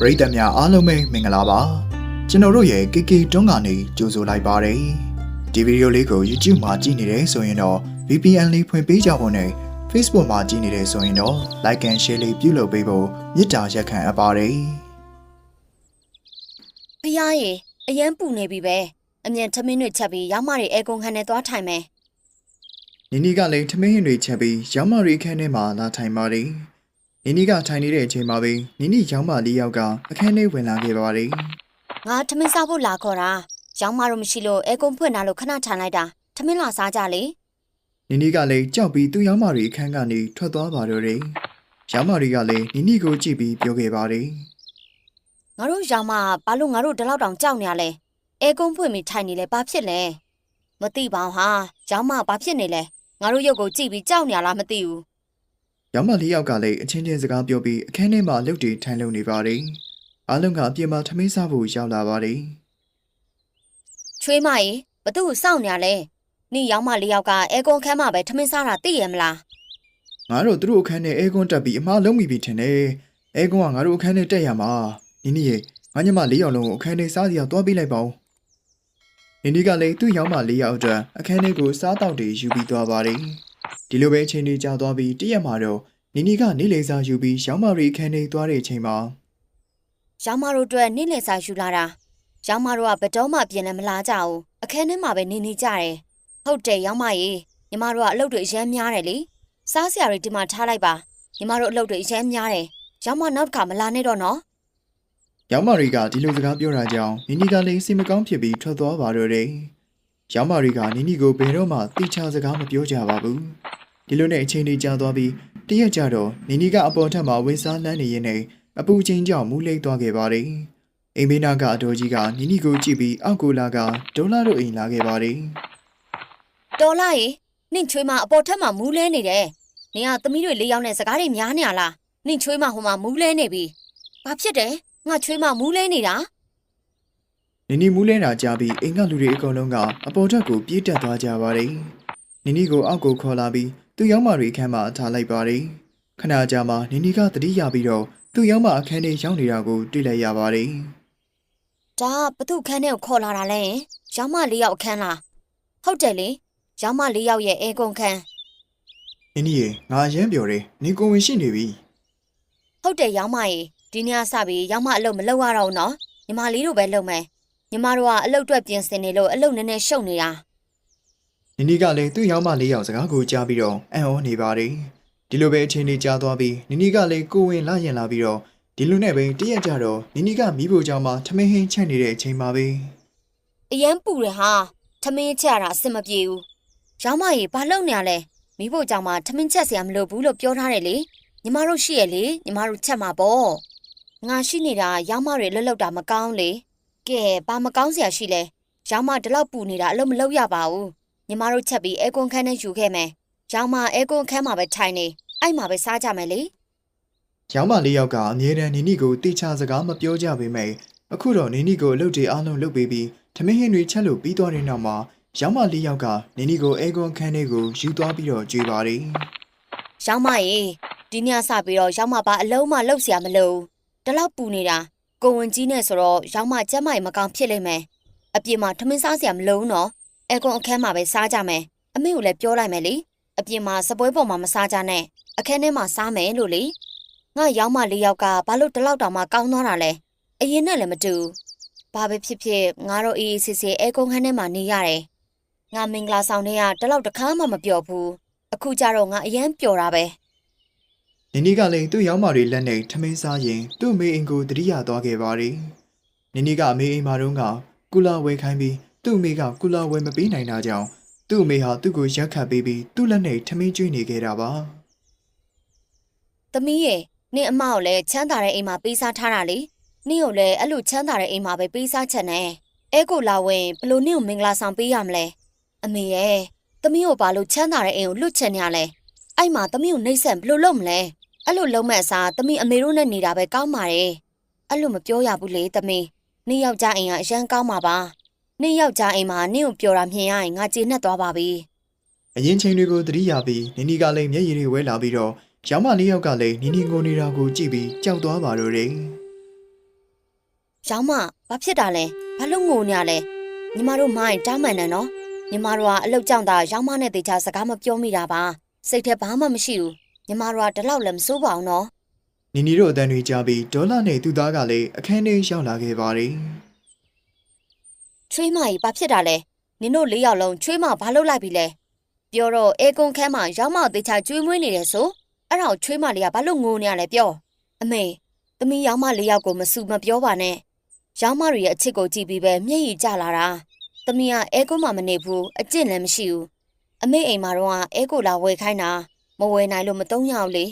ပရိသတ်များအားလုံးပဲမင်္ဂလာပါကျွန်တော်တို့ရဲ့ KK တွန်းကနေကြိုဆိုလိုက်ပါတယ်ဒီဗီဒီယိုလေးကို YouTube မှာကြည့်နေတယ်ဆိုရင်တော့ VPN လေးဖွင့်ပေးကြဖို့နဲ့ Facebook မှာကြည့်နေတယ်ဆိုရင်တော့ Like and Share လေးပြုလုပ်ပေးဖို့မေတ္တာရက်ခံအပ်ပါတယ်ဖျားရေအရန်ပူနေပြီပဲအမြန်ထမင်းတွေချက်ပြီးရောက်မတွေအဲကုန်းခန်းနဲ့သွားထိုင်မယ်နီနီကလည်းထမင်းဟင်တွေချက်ပြီးရောင်းမရီခန်းထဲမှာလာထိုင်ပါတယ် နီနီကထိုင်နေတဲ့အချိန်မှာပဲနီနီရောင်းမလေးယောက်ကအခန်းထဲဝင်လာခဲ့ပါတယ်ငါထမင်းစားဖို့လာခေါ်တာရောက်မတို့မရှိလို့အဲကုန်းဖွင့်လာလို့ခဏထိုင်လိုက်တာထမင်းလာစားကြလေနီနီကလည်းကြောက်ပြီးသူ့ရောင်းမရီအခန်းကနေထွက်သွားပါတော့တယ်ရောင်းမရီကလည်းနီနီကိုကြည့်ပြီးပြောခဲ့ပါတယ်ငါတို့ရောက်မဘာလို့ငါတို့ဒီလောက်တောင်ကြောက်နေရလဲအဲကုန်းဖွင့်ပြီးထိုင်နေလဲဘာဖြစ်လဲမသိပါဘူးဟာရောက်မဘာဖြစ်နေလဲငါတို့ရုပ်ကိုကြည့်ပြီးကြောက်နေရလားမသိဘူး။ ရောင်မလေးယောက်ကလည်းအချင်းချင်းစကားပြောပြီးအခန်းထဲမှာလှုပ်တည်ထိုင်လုံနေပါတယ်။အားလုံးကအပြင်မှာထမင်းစားဖို့ရောက်လာပါတယ်ချွေးမရေဘသူ့ကိုစောင့်နေရလဲနေရောက်မလေးယောက်ကအဲကုန်းခန်းမှာပဲထမင်းစားတာသိရမလား။ငါတို့သူတို့အခန်းထဲအဲကွန်းတက်ပြီးအမှားလုံးမိပြီထင်တယ်။အဲကွန်းကငါတို့အခန်းထဲတက်ရမှာ။နီနီရဲ့ငါညမလေးယောက်လုံးကိုအခန်းထဲစားစီအောင်တွားပေးလိုက်ပါဦး။နီနီကလည်းသူ့ရောင်မလေးယောက်အတွက်အခန်းထဲကိုစားတောက်တွေယူပြီးသွားပါတယ်။ ဒီလိုပဲအချိန်လေးကြာသွားပြီးတရက်မှာတော့နီနီကနေလေစာယူပြီးရောင်မရီအခန်းထဲသွားတဲ့အချိန်မှာရောင်မတို့အတွက်နေ့လည်စာယူလာတာရောင်မတို့ကဘယ်တော့မှပြင်လည်းမလာကြဘူးအခန်းထဲမှာပဲနေနေကြတယ်ဟုတ်တယ်ရောင်မရေညီမတို့ကအလုပ်တွေအများများတယ်လေစားစရာတွေဒီမှာထားလိုက်ပါညီမတို့အလုပ်တွေအများများတယ်ရောင်မနောက်တစ်ခါမလာနဲ့တော့နော်ရောင်မာရီကဒီလိုစကားပြောတာကြောင့်နီနီကလည်းစိတ်မကောင်းဖြစ်ပြီးထွက်သွားပါတော့တယ်။ရောင်မာရီကနီနီကိုဘယ်တော့မှတိချစကားမပြောကြပါဘူး။ ဒီလိုနဲ့အချိန်လေးကြာသွားပြီးတရက်ကြတော့နီနီကအပေါ်ထက်မှာဝင်းစားလန်းနေရင်နဲ့အပူချင်းကြောင့်မူးလိမ့်သွားခဲ့ပါတယ်။အိမ်မေးနာကအတော်ကြီးကနီနီကိုကြည့်ပြီးအောက်ကိုလာကဒေါ်လာတို့အိမ်လာခဲ့ပါတယ်တော်လာရေနင့်ချွေးမအပေါ်ထက်မှမူးလဲနေတယ်နင်ကသမီးတွေလေးယောက်နဲ့စကားတွေများနေရလားနင့်ချွေးမဟိုမှာမူးလဲနေပြီဘာဖြစ်တယ်ငါချွေးမမူးလဲနေတာ။နီနီမူးလဲတာကြားပြီးအိမ်ကလူတွေအကုန်လုံးကအပေါ်ထက်ကိုပြေးတက်သွားကြပါတယ်။နီနီကိုအောက်ကိုခေါ်လာပြီး သူ့ရောင်မာရီအခန်းမှာထားလိုက်ပါတယ်။ခဏကြာမှနီနီကသတိရပြီးတော့သူ့ရောင်မာအခန်းထဲရောက်နေတာကိုတွေ့လိုက်ရပါတယ်။ဒါဘသူခန်းထဲကိုခေါ်လာတာလဲဟင်ရောင်မလေးယောက်အခန်းလားဟုတ်တယ်လေရောင်မလေးယောက်ရဲ့အဲကုန်းခန်းနင်းကြီးရေငါအရင်ပြောတယ်နင်ကိုဝင်ရှိနေပြီဟုတ်တယ်ရောင်မရေဒီနေ့ကစပြီးရောင်မအလုပ်မလုပ်ရတော့ဘူးနော်ညီမလေးတို့ပဲလုပ်မယ်ညီမတို့ကအလုပ်အတွက်ပြင်ဆင်နေလို့အလုပ်နည်းနည်းရှုပ်နေတာ နင်းကြီးကလည်းသူ့ရောက်မလေးယောက်စကားကိုကြားပြီးတော့အံ့ဩနေပါတယ်ဒီလိုပဲအချိန်လေးကြာသွားပြီးနင်းကြီးကလည်းကိုဝင်လာရင်လာပြီးတော့ဒီလိုနဲ့ပဲတရက်ကြတော့နင်းကြီးကမိဖို့ကြောင့်မှထမင်းဟင်းချက်နေတဲ့အချိန်မှာပဲအရန်ပူတယ်ဟာထမင်းချက်ရတာအဆင်မပြေဘူးရောင်မရေဘာလုပ်နေရလဲမိဖို့ကြောင့်မှထမင်းချက်စရာမလိုဘူးလို့ပြောထားတယ်လေညီမတို့ရှိရလေညီမတို့ချက်မှာပေါ့ငါရှိနေတာရောင်မတွေလှုပ်လှုပ်တာမကောင်းလေကဲဘာမကောင်းစရာရှိလဲရောင်မဒီလောက်ပူနေတာအလုပ်မလုပ်ရပါဘူး ညီမတို့ချက်ပြီးအဲကွန်ခန်းနဲ့ယူခဲ့မယ်။ရောင်မအဲကွန်ခန်းမှာပဲထိုင်နေ။အဲ့မှာပဲစားကြမယ်လေ။ရောင်မလေးယောက်ကအမြဲတမ်းနီနီကိုတိချစကားမပြောကြပေမဲ့အခုတော့နီနီကိုအလုပ်တွေအားလုံးလုပ်ပေးပြီးဓမင်းဟင်းတွေချက်လို့ပြီးသွားတဲ့နောက်မှာရောင်မလေးယောက်ကနီနီကိုအဲကွန်ခန်းထဲကိုယူသွားပြီးတော့ကြွေပါတယ်။ရောင်မရေဒီညစပြီးတော့ရောင်မပါအလုံးမလောက်စရာမလို။တလောက်ပူနေတာကိုဝင်ကြီးနဲ့ဆိုတော့ရောင်မကျမ်းမာရေမကောင်ဖြစ်လိမ့်မယ်။အပြင်မှာထမင်းစားစရာမလိုဘူးနော်။ အဲကွန်အခန်းမှာပဲစားကြမယ်အမေကိုလည်းပြောလိုက်မယ်လေအပြင်မှာစပွဲပေါ်မှာမစားကြနဲ့အခန်းထဲမှာစားမယ်လို့လေငါရောင်မလေးယောက်ကဘာလို့ဒီလောက်တောင်မှကောင်းသွားတာလဲအရင်နဲ့လည်းမတူဘာပဲဖြစ်ဖြစ်ငါတို့အေးအေးဆေးဆေးအဲကွန်ခန်းထဲမှာနေရတယ်ငါမင်္ဂလာဆောင်တဲ့ကဒီလောက်တစ်ခါမှမပြောဘူးအခုကြတော့ငါအရန်ပျော်တာပဲ။နင်းနီကလည်းသူ့ရောင်းမာတွေလက်နဲ့ထမင်းစားရင်သူ့အမေအိမ်ကိုတတိယသွားခဲ့ပါတယ်။နင်းနီကအမေအိမ်မှာတုန်းကကူလာဝယ်ခိုင်းပြီး သူ့အမေကကူလာဝယ်မပေးနိုင်တာကြောင့်သူ့အမေဟာသူ့ကိုရက်ခတ်ပေးပြီးသူ့လက်နဲ့ထမင်းကျွေးနေခဲ့တာပါ။သမီးရဲ့နင့်အမကိုလည်းချမ်းသာတဲ့အိမ်မှာပေးစားထားတာလေ။နင့်ကိုလည်းအဲ့လိုချမ်းသာတဲ့အိမ်မှာပဲပေးစားချက်နဲ့အဲကိုလာဝင်ဘလို့နင့်ကိုမင်္ဂလာဆောင်ပေးရမလဲ။အမေရဲ့သမီးကိုဘာလို့ချမ်းသာတဲ့အိမ်ကိုလွတ်ချင်နေရလဲ။အဲ့မှာသမီးကိုနှိမ့်ဆက်ဘလို့လုပ်မလဲ။အဲ့လိုလုံးမဲ့အစားသမီးအမေတို့နဲ့နေတာပဲကောင်းပါတယ်။အဲ့လိုမပြောရဘူးလေသမီး။နင့်ယောက်ျားအိမ်ကအရန်ကောင်းပါပါ။ နင့်ယောက်ျားအိမ်မှာနင့်ကိုပြောတာမြင်ရရင်ငါကျေနပ်သွားပါပြီ။အရင်ချိန်တွေကိုတတိယပြီးနင်းနီကလည်းမျက်ရည်တွေဝဲလာပြီးတော့ရောင်းမလေးယောက်ကလည်းနီနီငိုနေတာကိုကြည့်ပြီးကြောက်သွားပါတော့တယ်ရောင်းမဘာဖြစ်တာလဲဘာလို့ငိုနေရလဲညီမတို့မိုင်းတောင်းမှန်တယ်နော်ညီမတို့ကအလောက်ကြောင့်သာရောင်းမနဲ့တေချာစကားမပြောမိတာပါစိတ်ထဲဘာမှမရှိဘူးညီမတို့ကဒီလောက်လည်းမစိုးပါဘူးနော်နီနီတို့အတန်တွေကြားပြီးဒေါ်လာနဲ့သူ့သားကလည်းအခန်းထဲရောက်လာခဲ့ပါတယ် ချွေးမကြီးဘာဖြစ်တာလဲနင်တို့လေးယောက်လုံးချွေးမဘာလုပ်လိုက်ပြီလဲပြောတော့အေကွန်ခန်းမှာရောင်းမကိုတေချာကျွေးမွေးနေတယ်ဆိုအဲ့ဒါကိုချွေးမလေးကဘာလို့ငိုနေရလဲပြောအမေသမီးရောင်းမလေးယောက်ကိုမဆူမပြောပါနဲ့ရောင်းမတွေရဲ့အချစ်ကိုကြည့်ပြီးပဲမျက်ရည်ကျလာတာသမီးကအဲကွန်းမှမနေဘူးအကျင့်လည်းမရှိဘူးအမေအိမ်မှာတော့အဲကိုလာဝယ်ခိုင်းတာမဝယ်နိုင်လို့မတုံးရအောင်လေ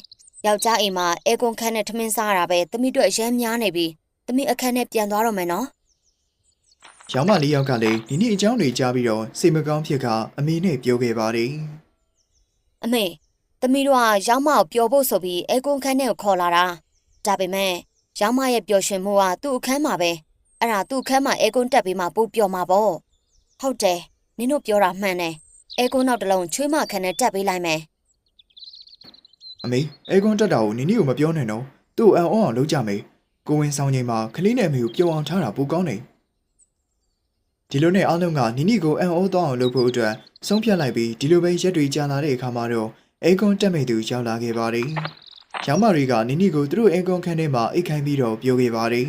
ယောက်ျားအိမ်မှာအဲကွန်ခန်းနဲ့ထမင်းစားရတာပဲသမီးတို့အရမ်းများနေပြီသမီးအခန်းနဲ့ပြန်သွားတော့မယ်နော်။ ရောင်မလေးယောက်ကလည်းနီနီအကြောင်းတွေကြားပြီးတော့စိတ်မကောင်းဖြစ်ကအမေနဲ့ပြောခဲ့ပါတယ်အမေသမီးတို့ကရောင်းမကိုပျော်ဖို့ဆိုပြီးအဲကွန်ခန်းထဲကိုခေါ်လာတာဒါပေမဲ့ရောင်းမရဲ့ပျော်ရွှင်မှုကသူ့အခန်းမှာပဲအဲ့ဒါသူ့အခန်းမှာအဲကွန်တက်ပြီးမှပို့ပျော်မှာပေါ့ဟုတ်တယ်နင်တို့ပြောတာမှန်တယ်အဲကွန်နောက်တစ်လုံးချွေးမခန်းနဲ့တက်ပေးလိုက်မယ်။အမေအဲကွန်တက်တာကိုနီနီကိုမပြောနဲ့နော်။သူ့အံ့ဩအောင်လုပ်ကြမယ်။ကိုဝင်ဆောင်ချိန်မှာကလေးနဲ့အမေကိုပြုံအောင်ထားတာပိုကောင်းတယ်။ ဒီလိုနဲ့အားလုံးကနီနီကိုအံ့ဩသွားအောင်လုပ်ဖို့အတွက်ဆုံးဖြတ်လိုက်ပြီးဒီလိုပဲရက်တွေကြာလာတဲ့အခါမှာတော့အဲကွန်တက်မိသူရောက်လာခဲ့ပါတယ်။ရောင်မတွေကနီနီကိုသူတို့အဲကွန်ခန်းထဲမှာအိတ်ခိုင်းပြီးတော့ပြောခဲ့ပါတယ်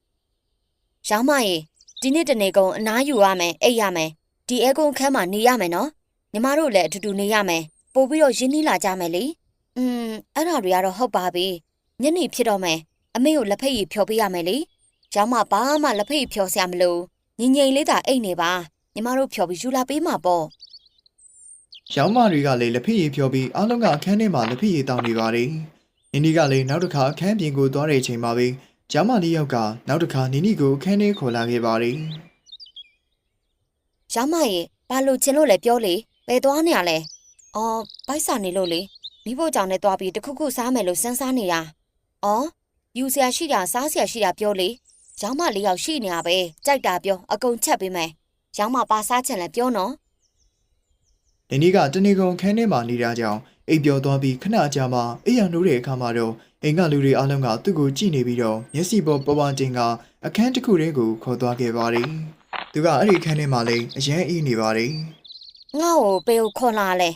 ။ရောင်းမရေဒီနေ့တနေ့ကုန်အနားယူရမယ်အိတ်ရမယ်ဒီအဲကွန်ခန်းမှာနေရမယ်နော်ညီမတို့လည်းအတူတူနေရမယ်ပို့ပြီးတော့ရင်းနှီးလာကြမယ်လေอืมအဲ့ဒါတွေကတော့ဟုတ်ပါပြီညနေဖြစ်တော့မယ်အမေကိုလက်ဖက်ရည်ဖြော်ပေးရမယ်လေရောင်းမဘာမှလက်ဖက်ရည်ဖြော်စရာမလို ငင်ငိမ်လေးသာအိတ်နေပါညီမတို့ဖြော်ပြီးယူလာပေးမှာပေါ့ရောင်းမတွေကလည်းလက်ဖက်ရည်ဖြောပြီးအားလုံးကအခန်းထဲမှာလက်ဖက်ရည်တောင်းနေပါတယ်။နီနီကလည်းနောက်တစ်ခါအခန်းပြင်ကိုသွားတဲ့အချိန်မှာပဲကျောင်းမလေးယောက်ကနောက်တစ်ခါနီနီကိုအခန်းထဲခေါ်လာခဲ့ပါတယ်ရောင်းမရေဘာလို့ချင်းလို့လဲပြောလေဘယ်သွားနေရလဲအော်ဘိုက်စာနေလို့လေမိဖို့ကြောင့်နဲ့သွားပြီးတခုခုစားမယ်လို့စမ်းစားနေတာအော်ယူစရာရှိတာစားစရာရှိတာပြောလေ ရောင်းမလေးယောက်ရှိနေတာပဲကြိုက်တာပြောအကုန်ချက်ပေးမယ်ရောင်းမပါစားချင်လဲပြောနော်။နီနီကတနေကုန်အခန်းထဲမှာနေတာကြောင့်အိပ်ပျော်သွားပြီးခဏကြာမှအိမ်ရနိုးတဲ့အခါမှာတော့အိမ်ကလူတွေအားလုံးကသူ့ကိုကြည့်နေပြီးတော့မျက်စိပေါ်ပေါ်ပါတင်ကအခန်းတစ်ခုတည်းကိုခေါ်သွားခဲ့ပါတယ်။သူကအဲ့ဒီအခန်းထဲမှာလည်းအရန်အေးနေပါတယ်။ငါ့ကိုပေကိုခေါ်လာလဲ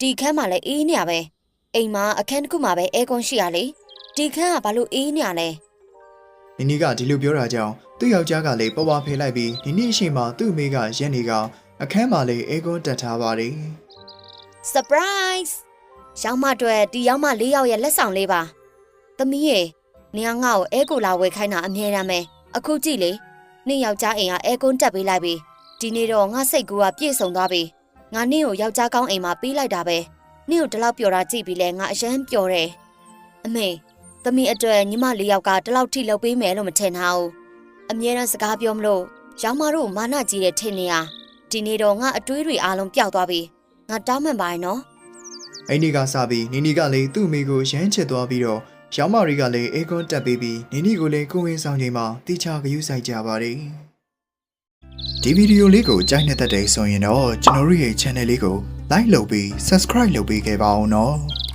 ဒီခန်းမှာလဲအေးနေရပဲအိမ်မှာအခန်းတစ်ခုမှာပဲအဲကွန်ရှိရလေဒီခန်းကဘာလို့အေးနေရလဲ နီနီကဒီလိုပြောတာကြောင့်သူ့ယောက်ျားကလည်းပေါ်ပါဖေးလိုက်ပြီးနီနီအရှိန်မှာသူ့အမေကရက်နေကအခန်းမှာလည်းအေကွန်းတက်ထားပါတယ် surprise ရောင်းမအတွက်ဒီရောင်းမ၄ယောက်ရဲ့လက်ဆောင်လေးပါသမီးရေနေငါ့ကိုအဲကိုလာဝယ်ခိုင်းတာအမြဲတမ်းပဲအခုကြည့်လေနေ့ယောက်ျားအိမ်ကအဲကွန်းတက်ပေးလိုက်ပြီဒီနေ့တော့ငါစိတ်ကူကပြည့်စုံသွားပြီငါနေ့ကိုယောက်ျားကောင်းအိမ်မှာပေးလိုက်တာပဲနေ့ကိုဒီလောက်ပျော်တာကြည့်ပြီးလဲငါအရန်ပျော်တယ်အမေ သမီးအတွက်ညီမ၄ယောက်ကဒီလောက်ထိလုပ်ပေးမယ်လို့မထင်ထားဘူးအမြဲတမ်းစကားပြောမလို့ရောင်းမတို့မာနကြီးတဲ့ထင်နေရဒီနေ့တော့ငါအတွေးတွေအားလုံးပျောက်သွားပြီငါတောင်းမှန်ပါရဲ့နော်။အဲ့ဒီကစပြီးနီနီကလည်းသူ့အမေကိုရမ်းချစ်သွားပြီးတော့ရောင်းမတွေကလည်းအေကွန်းတက်ပေးပြီးနီနီကိုလည်းကိုဝင်ဆောင်ချိန်မှာတိချဂယုဆိုင်ကြပါတယ်။ဒီဗီဒီယိုလေးကိုကြိုက်နေတဲ့တဲ့ဆိုရင်တော့ကျွန်တော်တို့ရဲ့ channel လေးကို like လုပ်ပြီး subscribe လုပ်ပေးခဲ့ပါအောင်နော်။